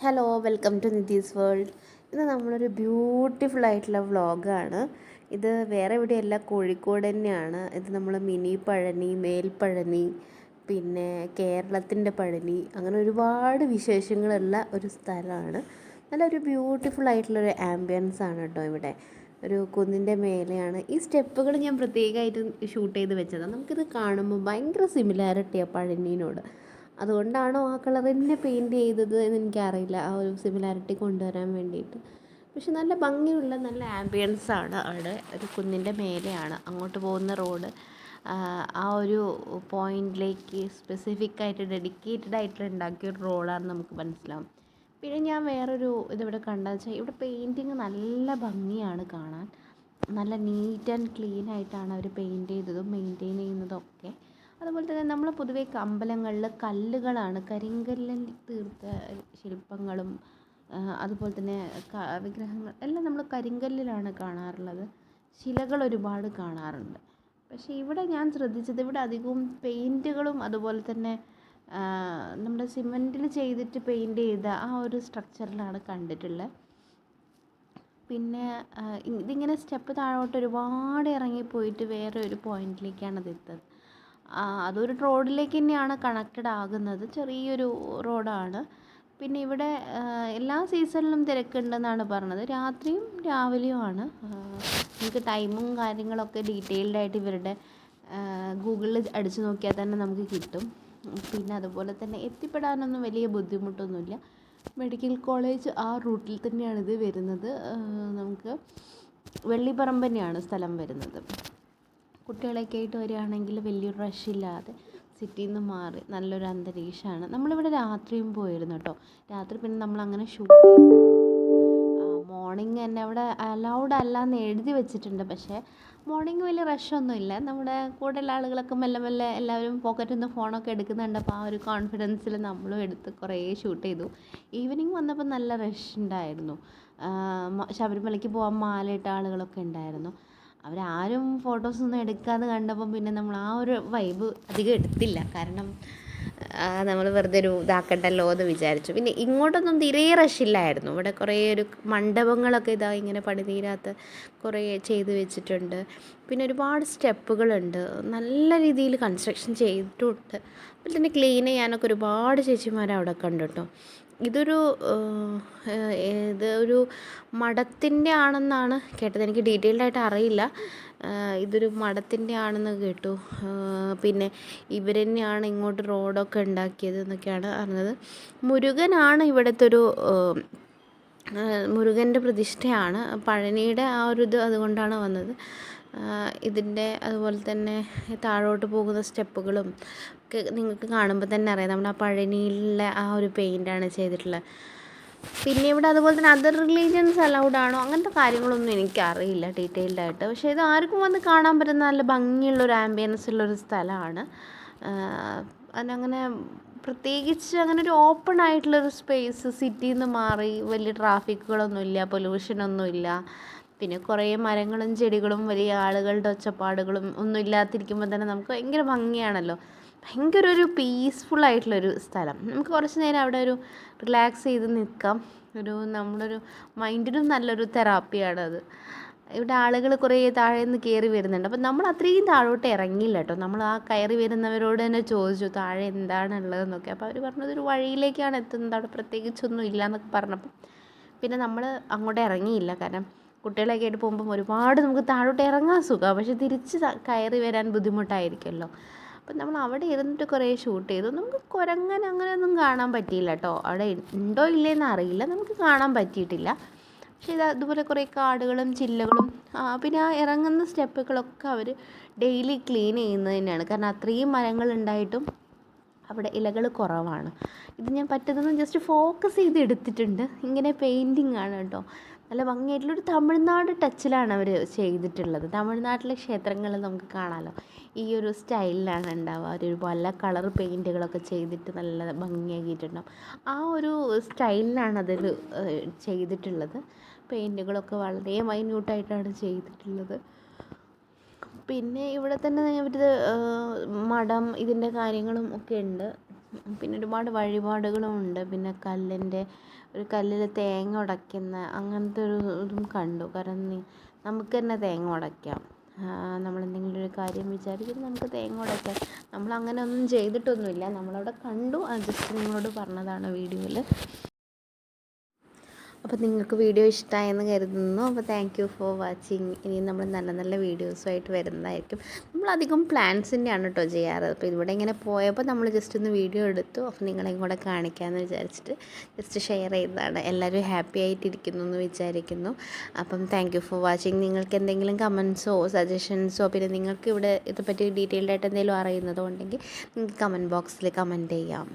Hello welcome to Nithees world ഇത് നമ്മളൊരു beautiful ആയിട്ടുള്ള വ്ളോഗാണ് ഇത് വേറെ എവിടെയല്ല കോഴിക്കോട് തന്നെയാണ്. ഇത് നമ്മൾ മിനി പഴനി മേൽപ്പഴനി പിന്നെ കേരളത്തിന്റെ പഴനി അങ്ങനെ ഒരുപാട് വിശേഷങ്ങളുള്ള ഒരു സ്ഥലമാണ്. നല്ലൊരു ബ്യൂട്ടിഫുൾ ആയിട്ടുള്ളൊരു ആംബിയൻസ് ആണ് കേട്ടോ ഇവിടെ. ഒരു കുന്നിന്റെ മേലെയാണ്. ഈ സ്റ്റെപ്പുകൾ ഞാൻ പ്രത്യേകമായിട്ട് ഷൂട്ട് ചെയ്ത് വെച്ചതാണ്. നമുക്കിത് കാണുമ്പോൾ ഭയങ്കര സിമിലാരിറ്റിയാണ് പഴനീനോട്. അതുകൊണ്ടാണോ ആ കളർ തന്നെ പെയിന്റ് ചെയ്തത് എന്ന് എനിക്കറിയില്ല. ആ ഒരു സിമിലാരിറ്റി കൊണ്ടുവരാൻ വേണ്ടിയിട്ട്. പക്ഷെ നല്ല ഭംഗിയുള്ള നല്ല ആംബിയൻസ് ആണ് അവിടെ. ഒരു കുന്നിന്റെ മേലെയാണ് അങ്ങോട്ട് പോകുന്ന റോഡ് ആ ഒരു പോയിന്റിലേക്ക് സ്പെസിഫിക് ആയിട്ട് ഡെഡിക്കേറ്റഡ് ആയിട്ട് ഉണ്ടാക്കിയ ഒരു റോഡാണെന്ന് നമുക്ക് മനസ്സിലാവും. പിന്നെ ഞാൻ വേറൊരു ഇതിവിടെ കണ്ടതെന്ന് വെച്ചാൽ ഇവിടെ പെയിന്റിങ് നല്ല ഭംഗിയാണ് കാണാൻ. നല്ല നീറ്റ് ആൻഡ് ക്ലീൻ ആയിട്ടാണ് അവർ പെയിന്റ് ചെയ്തതും മെയിന്റെയിൻ ചെയ്യുന്നതും ഒക്കെ. അതുപോലെ തന്നെ നമ്മൾ പൊതുവെ അമ്പലങ്ങളിൽ കല്ലുകളാണ് കരിങ്കല്ലിൽ തീർത്ത ശില്പങ്ങളും അതുപോലെ തന്നെ വിഗ്രഹങ്ങൾ എല്ലാം നമ്മൾ കരിങ്കല്ലിലാണ് കാണാറുള്ളത്. ശിലകൾ ഒരുപാട് കാണാറുണ്ട്. പക്ഷേ ഇവിടെ ഞാൻ ശ്രദ്ധിച്ചത് ഇവിടെ അധികവും പെയിന്റുകളും അതുപോലെ തന്നെ നമ്മുടെ സിമന്റിൽ ചെയ്തിട്ട് പെയിന്റ് ചെയ്ത ആ ഒരു സ്ട്രക്ചറിലാണ് കണ്ടിട്ടുള്ളത്. പിന്നെ ഇതിങ്ങനെ സ്റ്റെപ്പ് താഴോട്ട് ഒരുപാട് ഇറങ്ങി പോയിട്ട് വേറെ ഒരു പോയിന്റിലേക്കാണ് അത് എത്തുന്നത് അതൊരു റോഡിലേക്ക് തന്നെയാണ് കണക്റ്റഡ് ആകുന്നത്. ചെറിയൊരു റോഡാണ്. പിന്നെ ഇവിടെ എല്ലാ സീസണിലും തിരക്കുണ്ടെന്നാണ് പറഞ്ഞത്. രാത്രിയും രാവിലെയുമാണ് നമുക്ക് ടൈമും കാര്യങ്ങളൊക്കെ ഡീറ്റെയിൽഡ് ആയിട്ട് ഇവരുടെ ഗൂഗിളിൽ അടിച്ചു നോക്കിയാൽ തന്നെ നമുക്ക് കിട്ടും. പിന്നെ അതുപോലെ തന്നെ എത്തിപ്പെടാനൊന്നും വലിയ ബുദ്ധിമുട്ടൊന്നുമില്ല. മെഡിക്കൽ കോളേജ് ആ റൂട്ടിൽ തന്നെയാണ് ഇത് വരുന്നത്. നമുക്ക് വെള്ളിപ്പറമ്പ് തന്നെയാണ് സ്ഥലം വരുന്നത്. കുട്ടികളൊക്കെ ആയിട്ട് വരികയാണെങ്കിൽ വലിയൊരു റഷില്ലാതെ സിറ്റിയിൽ നിന്ന് മാറി നല്ലൊരു അന്തരീക്ഷമാണ്. നമ്മളിവിടെ രാത്രിയും പോയിരുന്നു കേട്ടോ രാത്രി പിന്നെ നമ്മൾ അങ്ങനെ ഷൂട്ട് മോർണിംഗ് തന്നെ അവിടെ അലൗഡ് അല്ല എന്ന് എഴുതി വെച്ചിട്ടുണ്ട്. പക്ഷേ മോർണിംഗ് വലിയ റഷൊന്നുമില്ല നമ്മുടെ കൂടെയുള്ള ആളുകളൊക്കെ മെല്ലെ മെല്ലെ എല്ലാവരും പോക്കറ്റിൽ നിന്ന് ഫോണൊക്കെ എടുക്കുന്നുണ്ട് അപ്പോൾ ആ ഒരു കോൺഫിഡൻസിൽ നമ്മളും എടുത്ത് കുറേ ഷൂട്ട് ചെയ്തു. ഈവനിങ് വന്നപ്പോൾ നല്ല റഷ് ഉണ്ടായിരുന്നു ശബരിമലയ്ക്ക് പോകാൻ മാലയിട്ട ആളുകളൊക്കെ ഉണ്ടായിരുന്നു അവരാരും ഫോട്ടോസൊന്നും എടുക്കാതെ കണ്ടപ്പോൾ പിന്നെ നമ്മൾ ആ ഒരു വൈബ് അധികം എടുത്തില്ല. കാരണം നമ്മൾ വെറുതെ ഒരു ഇതാക്കണ്ടല്ലോ എന്ന് വിചാരിച്ചു. പിന്നെ ഇങ്ങോട്ടൊന്നും തീരെ റഷില്ലായിരുന്നു ഇവിടെ കുറേ ഒരു മണ്ഡപങ്ങളൊക്കെ ഇതാ ഇങ്ങനെ പണി തീരാത്ത കുറേ ചെയ്തു വെച്ചിട്ടുണ്ട്. പിന്നെ ഒരുപാട് സ്റ്റെപ്പുകളുണ്ട്. നല്ല രീതിയിൽ കൺസ്ട്രക്ഷൻ ചെയ്തിട്ടുണ്ട്. അതുപോലെ തന്നെ ക്ലീൻ ചെയ്യാനൊക്കെ ഒരുപാട് ചേച്ചിമാർ അവിടെ കണ്ടു കേട്ടോ ഇതൊരു ഇത് ഒരു മഠത്തിന്റെ ആണെന്നാണ് കേട്ടത്. എനിക്ക് ഡീറ്റെയിൽഡ് ആയിട്ട് അറിയില്ല. ഇതൊരു മഠത്തിന്റെ ആണെന്ന് കേട്ടു. പിന്നെ ഇവർ തന്നെയാണ് ഇങ്ങോട്ട് റോഡൊക്കെ ഉണ്ടാക്കിയത് എന്നൊക്കെയാണ് അറിഞ്ഞത്. മുരുകനാണ് ഇവിടുത്തെ ഒരു മുരുകന്റെ പ്രതിഷ്ഠയാണ്. പഴനിയുടെ ആ ഒരു ഇത് അതുകൊണ്ടാണ് വന്നത്. ഇതിന്റെ അതുപോലെ തന്നെ താഴോട്ട് പോകുന്ന സ്റ്റെപ്പുകളും ഒക്കെ നിങ്ങൾക്ക് കാണുമ്പോൾ തന്നെ അറിയാം. നമ്മുടെ ആ പഴനിയിലെ ആ ഒരു പെയിന്റാണ് ചെയ്തിട്ടുള്ളത്. പിന്നെ ഇവിടെ അതുപോലെ തന്നെ അതർ റിലീജിയൻസ് അലൗഡ് ആണോ? അങ്ങനത്തെ കാര്യങ്ങളൊന്നും എനിക്കറിയില്ല ഡീറ്റെയിൽഡ് ആയിട്ട്. പക്ഷേ ഇത് ആർക്കും വന്ന് കാണാൻ പറ്റുന്ന നല്ല ഭംഗിയുള്ള ഒരു ആംബിയൻസ് ഉള്ളൊരു സ്ഥലമാണ്. അതിനങ്ങനെ പ്രത്യേകിച്ച് അങ്ങനെ ഒരു ഓപ്പൺ ആയിട്ടുള്ളൊരു സ്പേസ് സിറ്റിയിൽ നിന്ന് മാറി വലിയ ട്രാഫിക്കുകളൊന്നുമില്ല പൊല്യൂഷനൊന്നുമില്ല പിന്നെ കുറേ മരങ്ങളും ചെടികളും വലിയ ആളുകളുടെ ഒച്ചപ്പാടുകളും ഒന്നും ഇല്ലാതിരിക്കുമ്പോൾ തന്നെ നമുക്ക് ഭയങ്കര ഭംഗിയാണല്ലോ. ഭയങ്കര ഒരു പീസ്ഫുൾ ആയിട്ടുള്ളൊരു സ്ഥലം. നമുക്ക് കുറച്ച് നേരം അവിടെ ഒരു റിലാക്സ് ചെയ്ത് നിൽക്കാം. ഒരു നമ്മളൊരു മൈൻഡിനും നല്ലൊരു തെറാപ്പിയാണ് അത്. ഇവിടെ ആളുകൾ കുറേ താഴെ നിന്ന് കയറി വരുന്നുണ്ട്. അപ്പം നമ്മൾ അത്രയും താഴോട്ട് ഇറങ്ങിയില്ല കേട്ടോ. നമ്മൾ ആ കയറി വരുന്നവരോട് തന്നെ ചോദിച്ചു താഴെ എന്താണുള്ളതെന്നൊക്കെ. അപ്പോൾ അവർ പറഞ്ഞത് ഒരു വഴിയിലേക്കാണ് എത്തുന്നത്. അവിടെ പ്രത്യേകിച്ചൊന്നും ഇല്ല എന്നൊക്കെ പറഞ്ഞപ്പം. പിന്നെ നമ്മൾ അങ്ങോട്ട് ഇറങ്ങിയില്ല. കാരണം കുട്ടികളൊക്കെ ആയിട്ട് പോകുമ്പം ഒരുപാട് നമുക്ക് താഴോട്ട് ഇറങ്ങാൻ സുഖമാണ് പക്ഷെ തിരിച്ച് കയറി വരാൻ ബുദ്ധിമുട്ടായിരിക്കുമല്ലോ. അപ്പം നമ്മൾ അവിടെ ഇരുന്നിട്ട് കുറേ ഷൂട്ട് ചെയ്തു. നമുക്ക് കുരങ്ങൻ അങ്ങനെയൊന്നും കാണാൻ പറ്റിയില്ല കേട്ടോ. അവിടെ ഉണ്ടോ ഇല്ലേന്ന് അറിയില്ല. നമുക്ക് കാണാൻ പറ്റിയിട്ടില്ല. പക്ഷേ ഇത് അതുപോലെ കുറേ കാടുകളും ചില്ലകളും പിന്നെ ആ ഇറങ്ങുന്ന സ്റ്റെപ്പുകളൊക്കെ അവർ ഡെയിലി ക്ലീൻ ചെയ്യുന്നത് തന്നെയാണ്. കാരണം അത്രയും മരങ്ങൾ ഉണ്ടായിട്ടും അവിടെ ഇലകൾ കുറവാണ്. ഇത് ഞാൻ പറ്റുന്നതും ജസ്റ്റ് ഫോക്കസ് ചെയ്ത് എടുത്തിട്ടുണ്ട് ഇങ്ങനെ പെയിന്റിങ് ആണ് കേട്ടോ. നല്ല ഭംഗിയായിട്ടുള്ളൊരു തമിഴ്നാട് ടച്ചിലാണ് അവർ ചെയ്തിട്ടുള്ളത്. തമിഴ്നാട്ടിലെ ക്ഷേത്രങ്ങൾ നമുക്ക് കാണാമല്ലോ ഈ ഒരു സ്റ്റൈലിലാണ് ഉണ്ടാവുക. ഒരു പല കളർ പെയിന്റുകളൊക്കെ ചെയ്തിട്ട് നല്ല ഭംഗിയാക്കിയിട്ടുണ്ടാവും ആ ഒരു സ്റ്റൈലിലാണ് അതിൽ ചെയ്തിട്ടുള്ളത്. പെയിന്റുകളൊക്കെ വളരെ മൈന്യൂട്ടായിട്ടാണ് ചെയ്തിട്ടുള്ളത്. പിന്നെ ഇവിടെ തന്നെ ഇവർ മഠം ഇതിന്റെ കാര്യങ്ങളും ഒക്കെ ഉണ്ട്. പിന്നെ ഒരുപാട് വഴിപാടുകളും ഉണ്ട്. പിന്നെ കല്ലിന്റെ ഒരു കല്ലിൽ തേങ്ങ ഉടയ്ക്കുന്ന അങ്ങനത്തെ ഒരു ഇതും കണ്ടു. കാരണം നമുക്ക് തന്നെ തേങ്ങ ഉടയ്ക്കാം. നമ്മളെന്തെങ്കിലും ഒരു കാര്യം വിചാരിച്ചിട്ട് നമുക്ക് തേങ്ങ ഉടയ്ക്കാം. നമ്മളങ്ങനെ ഒന്നും ചെയ്തിട്ടൊന്നുമില്ല. നമ്മളവിടെ കണ്ടു. അത് ജസ്റ്റ് നിങ്ങളോട് പറഞ്ഞതാണ് വീഡിയോയിൽ അപ്പോൾ നിങ്ങൾക്ക് വീഡിയോ ഇഷ്ടമായെന്ന് കരുതുന്നു. അപ്പോൾ താങ്ക് യു ഫോർ വാച്ചിങ് ഇനി നമ്മൾ നല്ല നല്ല വീഡിയോസുമായിട്ട് വരുന്നതായിരിക്കും. നമ്മളധികം പ്ലാൻസിന്റെയാണ് കേട്ടോ ചെയ്യാറ്. അപ്പോൾ ഇവിടെ ഇങ്ങനെ പോയപ്പോൾ നമ്മൾ ജസ്റ്റ് ഒന്ന് വീഡിയോ എടുത്തു. അപ്പോൾ നിങ്ങളെയും കൂടെ കാണിക്കാമെന്ന് വിചാരിച്ചിട്ട് ജസ്റ്റ് ഷെയർ ചെയ്തതാണ്. എല്ലാവരും ഹാപ്പി ആയിട്ടിരിക്കുന്നു എന്ന് വിചാരിക്കുന്നു. അപ്പം താങ്ക് യു ഫോർ വാച്ചിങ് നിങ്ങൾക്ക് എന്തെങ്കിലും കമൻസോ സജഷൻസോ പിന്നെ നിങ്ങൾക്ക് ഇവിടെ ഇതേപ്പറ്റി ഡീറ്റെയിൽഡായിട്ട് എന്തെങ്കിലും അറിയുന്നതോ ഉണ്ടെങ്കിൽ നിങ്ങൾക്ക് കമന്റ് ബോക്സിൽ കമന്റ് ചെയ്യാം.